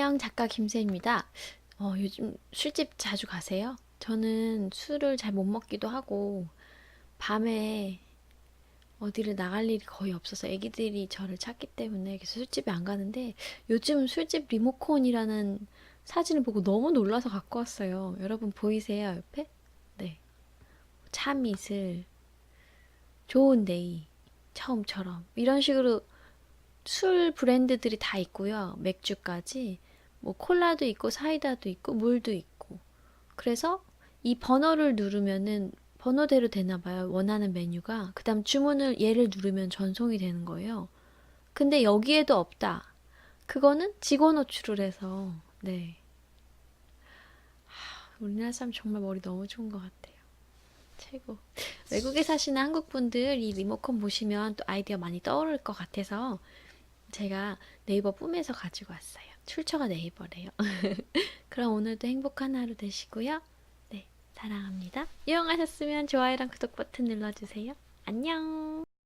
안녕 작가 김세입니다. 어, 요즘 술집 자주 가세요? 저는 술을 잘 못 먹기도 하고 밤에 어디를 나갈 일이 거의 없어서 애기들이 저를 찾기 때문에 그래서 술집에 안 가는데 요즘 술집 리모컨이라는 사진을 보고 너무 놀라서 갖고 왔어요. 여러분 보이세요 옆에? 네. 참이슬, 좋은 데이, 처음처럼 이런 식으로 술 브랜드들이 다 있고요. 맥주까지. 뭐 콜라도 있고 사이다도 있고 물도 있고. 그래서 이 번호를 누르면은 번호대로 되나 봐요. 원하는 메뉴가. 그다음 주문을 얘를 누르면 전송이 되는 거예요. 근데 여기에도 없다. 그거는 직원 호출을 해서 네. 하, 우리나라 사람 정말 머리 너무 좋은 것 같아요. 최고. 외국에 사시는 한국 분들 이 리모컨 보시면 또 아이디어 많이 떠오를 것 같아서 제가 네이버 뿜에서 가지고 왔어요. 출처가 네이버래요. 그럼 오늘도 행복한 하루 되시고요. 네, 사랑합니다. 이용하셨으면 좋아요랑 구독 버튼 눌러주세요. 안녕.